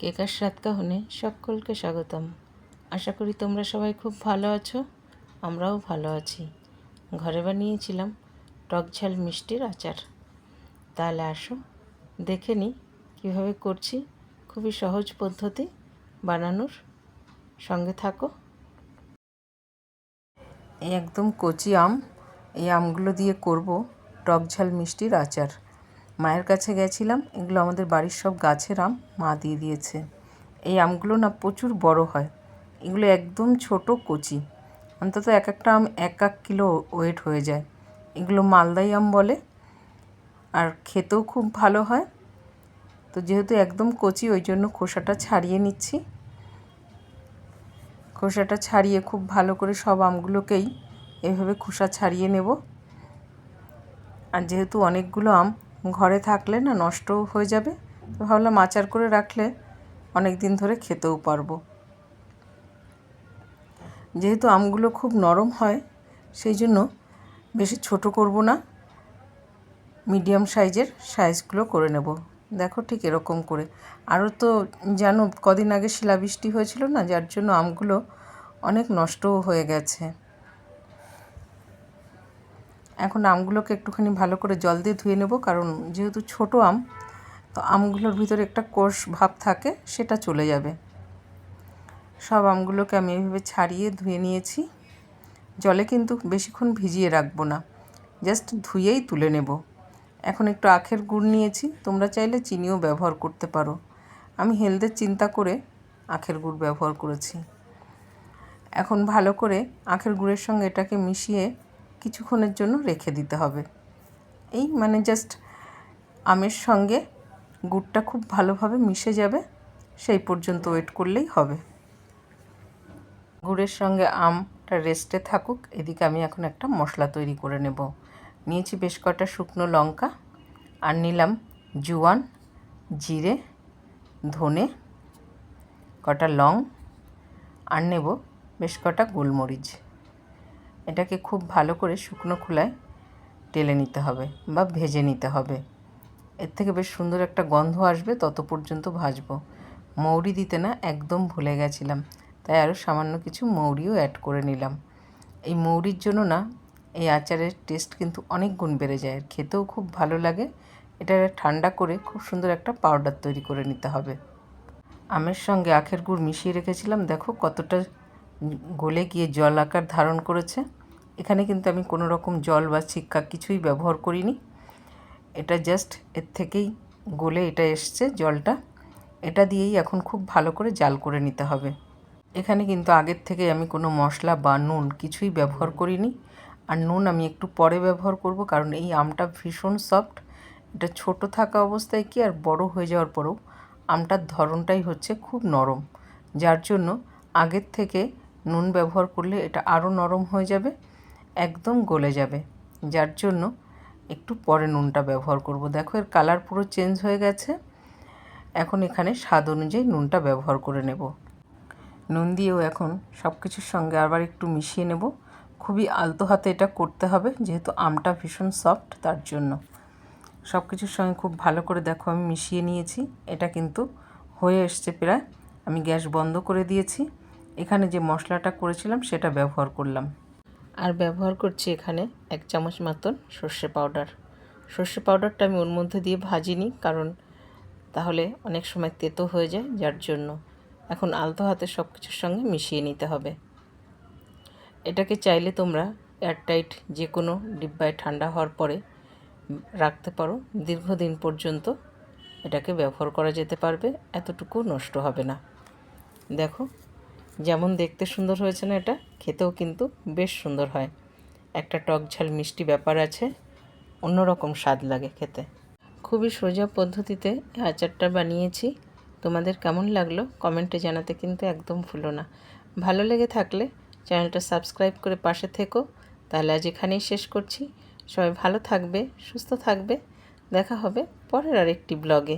কেকার স্বাদ কাহনে সকলকে স্বাগতম। আশা করি তোমরা সবাই খুব ভালো আছো, আমরাও ভালো আছি। ঘরে বানিয়েছিলাম টক ঝাল মিষ্টির আচার। তাহলে আসো, দেখে নিই কীভাবে করছি। খুবই সহজ পদ্ধতি বানানোর। সঙ্গে থাকো। একদম কচি আম, এই আমগুলো দিয়ে করব টক ঝাল মিষ্টির আচার। মায়ের কাছে গেছিলাম। এগুলো আমাদের বাড়ির সব গাছের আম মা দিয়ে দিয়েছে। এই আমগুলো না প্রচুর বড় হয়। এগুলো একদম ছোট কচি। অন্তত এক একটা আম এক এক কিলো ওয়েট হয়ে যায়। এগুলো মালদাই আম বলে। আর খেতেও খুব ভালো হয়। তো যেহেতু একদম কচি, ওই জন্য খোসাটা ছাড়িয়ে নিচ্ছি। খোসাটা ছাড়িয়ে খুব ভালো করে সব আমগুলোকেই এভাবে খোসা ছাড়িয়ে নেব। আর যেহেতু অনেকগুলো আম ঘরে থাকলে না নষ্টও হয়ে যাবে। ভাবলাম আচার করে রাখলে অনেক দিন ধরে খেতেও পারব। যেহেতু আমগুলো খুব নরম হয়, সেই জন্য বেশি ছোট করব না। মিডিয়াম সাইজের সাইজগুলো করে নেব। দেখো ঠিক এরকম করে। আরও তো জানো, কদিন আগে শিলাবৃষ্টি হয়েছিল না, যার জন্য আমগুলো অনেক নষ্টও হয়ে গেছে। এখন আমগুলোকে একটুখানি ভালো করে জল দিয়ে ধুয়ে নেব, কারণ যেহেতু ছোট আম, তো আমগুলোর ভিতরে একটা কোষ ভাব থাকে, সেটা চলে যাবে। সব আমগুলোকে আমি এইভাবে ছাড়িয়ে ধুয়ে নিয়েছি। জলে কিন্তু বেশিক্ষণ ভিজিয়ে রাখব না, জাস্ট ধুয়েই তুলে নেব। এখন একটু আখের গুড় নিয়েছি, তোমরা চাইলে চিনিও ব্যবহার করতে পারো। আমি হেলদের চিন্তা করে আখের গুড় ব্যবহার করেছি। এখন ভালো করে আখের গুড়ের সঙ্গে এটাকে মিশিয়ে কিছুক্ষণের জন্য রেখে দিতে হবে। এই মানে জাস্ট আমের সঙ্গে গুড়টা খুব ভালোভাবে মিশে যাবে, সেই পর্যন্ত ওয়েট করলেই হবে। গুড়ের সঙ্গে আমটা রেস্টে থাকুক, এদিকে আমি এখন একটা মশলা তৈরি করে নেব। নিয়েছি বেশ কটা শুকনো লঙ্কা আর নিলাম জুয়ান, জিরে, ধনে, কটা লং আর নেব বেশ কটা গোলমরিচ। এটাকে খুব ভালো করে শুকনো খোলায় টেলে নিতে হবে বা ভেজে নিতে হবে। এর থেকে বেশ সুন্দর একটা গন্ধ আসবে তত পর্যন্ত ভাজবো। মৌরি দিতে না একদম ভুলে গেছিলাম, তাই আরও সামান্য কিছু মৌরিও অ্যাড করে নিলাম। এই মৌরির জন্য না, এই আচারের টেস্ট কিন্তু অনেক গুণ বেড়ে যায় খেতেও খুব ভালো লাগে। এটা ঠান্ডা করে খুব সুন্দর একটা পাউডার তৈরি করে নিতে হবে। আমের সঙ্গে আখের গুড় মিশিয়ে রেখেছিলাম, দেখো কতটা গলে গিয়ে জল আকার ধারণ করেছে। এখানে কিন্তু আমি কোনো রকম জল বা ছিক্কা কিছুই ব্যবহার করিনি। এটা জাস্ট এর থেকেই গলে এটা এসছে জলটা। এটা দিয়েই এখন খুব ভালো করে জাল করে নিতে হবে। এখানে কিন্তু আগের থেকে আমি কোনো মশলা বা নুন কিছুই ব্যবহার করিনি। আর নুন আমি একটু পরে ব্যবহার করব কারণ এই আমটা ভীষণ সফট এটা ছোট থাকা অবস্থায় কি আর বড় হয়ে যাওয়ার পরেও আমটার ধরনটাই হচ্ছে খুব নরম। যার জন্য আগের থেকে নুন ব্যবহার করলে এটা আরও নরম হয়ে যাবে। একদম গলে যাবে। যার জন্য একটু পরে নুনটা ব্যবহার করব। দেখো, এর কালার পুরো চেঞ্জ হয়ে গেছে। এখন এখানে স্বাদ অনুযায়ী নুনটা ব্যবহার করে নেব। নুন দিয়েও এখন সব কিছুর সঙ্গে আবার একটু মিশিয়ে নেব। খুবই আলতো হাতে এটা করতে হবে, যেহেতু আমটা ভীষণ সফট তার জন্য। সব কিছুর সঙ্গে খুব ভালো করে দেখো, আমি মিশিয়ে নিয়েছি। এটা কিন্তু হয়ে এসছে প্রায়। আমি গ্যাস বন্ধ করে দিয়েছি। এখানে যে মশলাটা করেছিলাম, সেটা ব্যবহার করলাম। আর ব্যবহার করছি এখানে এক চামচ মতন সর্ষে পাউডার। সর্ষে পাউডারটা আমি ওর মধ্যে দিয়ে ভাজিনি কারণ তাহলে অনেক সময় তেতো হয়ে যায় যার জন্য। এখন আলতো হাতে সব কিছুর সঙ্গে মিশিয়ে নিতে হবে। এটাকে চাইলে তোমরা এয়ারটাইট যে কোনো ডিব্বায় ঠান্ডা হওয়ার পরে রাখতে পারো। দীর্ঘদিন পর্যন্ত এটাকে ব্যবহার করা যেতে পারবে এতটুকু নষ্ট হবে না। দেখো, যেমন দেখতে সুন্দর হয়েছে না এটা? খেতেও কিন্তু বেশ সুন্দর হয়। একটা টক ঝাল মিষ্টি ব্যাপার আছে, অন্যরকম স্বাদ লাগে খেতে। খুবই সোজা পদ্ধতিতে আচারটা বানিয়েছি। তোমাদের কেমন লাগল কমেন্টে জানাতে কিন্তু একদম ভুলো না। ভালো লেগে থাকলে চ্যানেলটা সাবস্ক্রাইব করে পাশে থেকো। তাহলে আজ এখানেই শেষ করছি। সবাই ভালো থাকবে, সুস্থ থাকবে। দেখা হবে পরের আরেকটি ব্লগে।